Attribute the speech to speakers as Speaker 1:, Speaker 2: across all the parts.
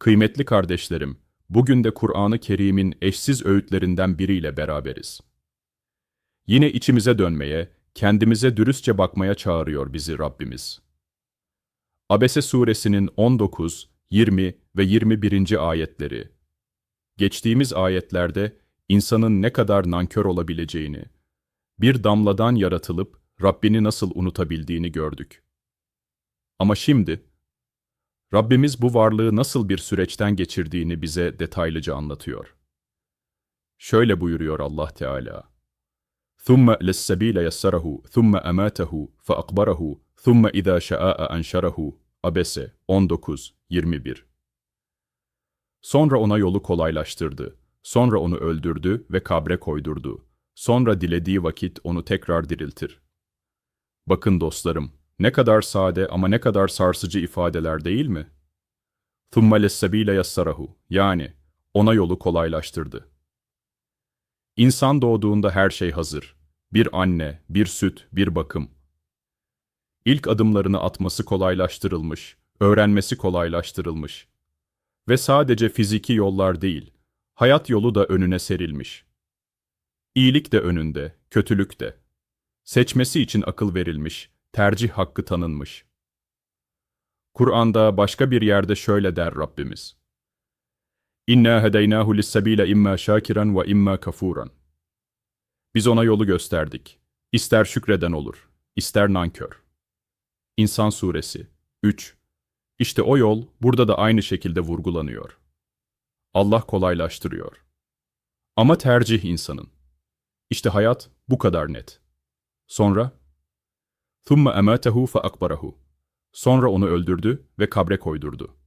Speaker 1: Kıymetli kardeşlerim, bugün de Kur'an-ı Kerim'in eşsiz öğütlerinden biriyle beraberiz. Yine içimize dönmeye, kendimize dürüstçe bakmaya çağırıyor bizi Rabbimiz. Abese suresinin 19, 20 ve 21. ayetleri. Geçtiğimiz ayetlerde insanın ne kadar nankör olabileceğini, bir damladan yaratılıp Rabbini nasıl unutabildiğini gördük. Ama şimdi, Rabbimiz bu varlığı nasıl bir süreçten geçirdiğini bize detaylıca anlatıyor. Şöyle buyuruyor Allah Teala. ثُمَّ لَلسَّب۪يلَ يَسَّرَهُ ثُمَّ أَمَاتَهُ فَأَقْبَرَهُ ثُمَّ إِذَا شَاءَ أَنْشَرَهُ Abese 19-21 Sonra ona yolu kolaylaştırdı. Sonra onu öldürdü ve kabre koydurdu. Sonra dilediği vakit onu tekrar diriltir. Bakın dostlarım, ne kadar sade ama ne kadar sarsıcı ifadeler değil mi? ثُمَّ لَلسَّب۪يلَ يَسَّرَهُ Yani, ona yolu kolaylaştırdı. İnsan doğduğunda her şey hazır. Bir anne, bir süt, bir bakım. İlk adımlarını atması kolaylaştırılmış, öğrenmesi kolaylaştırılmış. Ve sadece fiziki yollar değil, hayat yolu da önüne serilmiş. İyilik de önünde, kötülük de. Seçmesi için akıl verilmiş, tercih hakkı tanınmış. Kur'an'da başka bir yerde şöyle der Rabbimiz. İnna hedeynahu lis-sebile imma şakiran ve imma kafuran. Biz ona yolu gösterdik. İster şükreden olur, ister nankör. İnsan Suresi 3 İşte o yol burada da aynı şekilde vurgulanıyor. Allah kolaylaştırıyor. Ama tercih insanın. İşte hayat bu kadar net. Sonra ثُمَّ أَمَاتَهُ فَأَقْبَرَهُ Sonra onu öldürdü ve kabre koydurdu.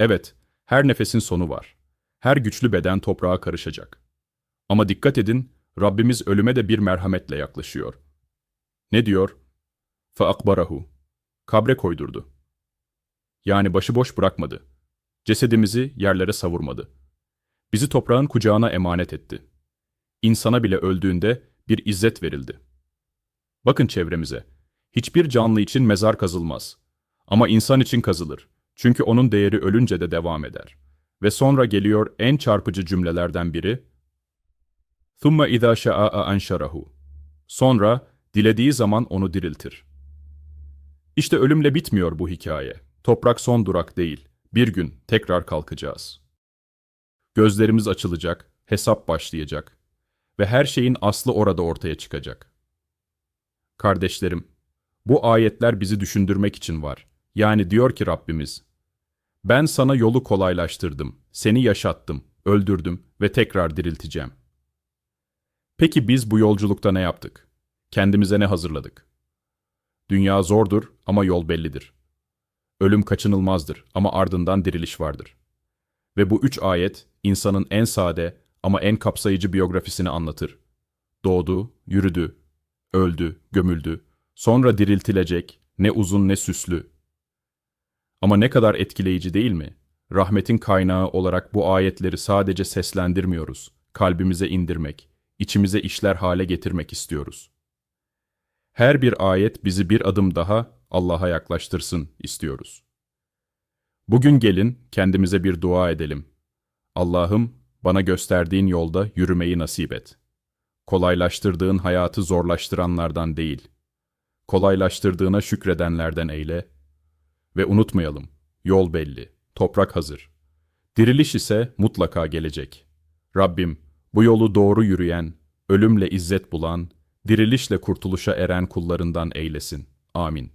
Speaker 1: Evet, her nefesin sonu var. Her güçlü beden toprağa karışacak. Ama dikkat edin, Rabbimiz ölüme de bir merhametle yaklaşıyor. Ne diyor? فَأَقْبَرَهُ Kabre koydurdu. Yani başıboş bırakmadı. Cesedimizi yerlere savurmadı. Bizi toprağın kucağına emanet etti. İnsana bile öldüğünde bir izzet verildi. Bakın çevremize. Hiçbir canlı için mezar kazılmaz. Ama insan için kazılır. Çünkü onun değeri ölünce de devam eder. Ve sonra geliyor en çarpıcı cümlelerden biri. ثُمَّ اِذَا شَاءَ أَنْشَرَهُ Sonra dilediği zaman onu diriltir. İşte ölümle bitmiyor bu hikaye. Toprak son durak değil. Bir gün tekrar kalkacağız. Gözlerimiz açılacak, hesap başlayacak ve her şeyin aslı orada ortaya çıkacak. Kardeşlerim, bu ayetler bizi düşündürmek için var. Yani diyor ki Rabbimiz, ben sana yolu kolaylaştırdım, seni yaşattım, öldürdüm ve tekrar dirilteceğim. Peki biz bu yolculukta ne yaptık? Kendimize ne hazırladık? Dünya zordur ama yol bellidir. Ölüm kaçınılmazdır ama ardından diriliş vardır. Ve bu üç ayet insanın en sade ama en kapsayıcı biyografisini anlatır. Doğdu, yürüdü, öldü, gömüldü, sonra diriltilecek, ne uzun ne süslü. Ama ne kadar etkileyici değil mi? Rahmetin kaynağı olarak bu ayetleri sadece seslendirmiyoruz, kalbimize indirmek, içimize işler hale getirmek istiyoruz. Her bir ayet bizi bir adım daha Allah'a yaklaştırsın istiyoruz. Bugün gelin kendimize bir dua edelim. Allah'ım bana gösterdiğin yolda yürümeyi nasip et. Kolaylaştırdığın hayatı zorlaştıranlardan değil, kolaylaştırdığına şükredenlerden eyle. Ve unutmayalım, yol belli, toprak hazır. Diriliş ise mutlaka gelecek. Rabbim, bu yolu doğru yürüyen, ölümle izzet bulan, dirilişle kurtuluşa eren kullarından eylesin. Amin.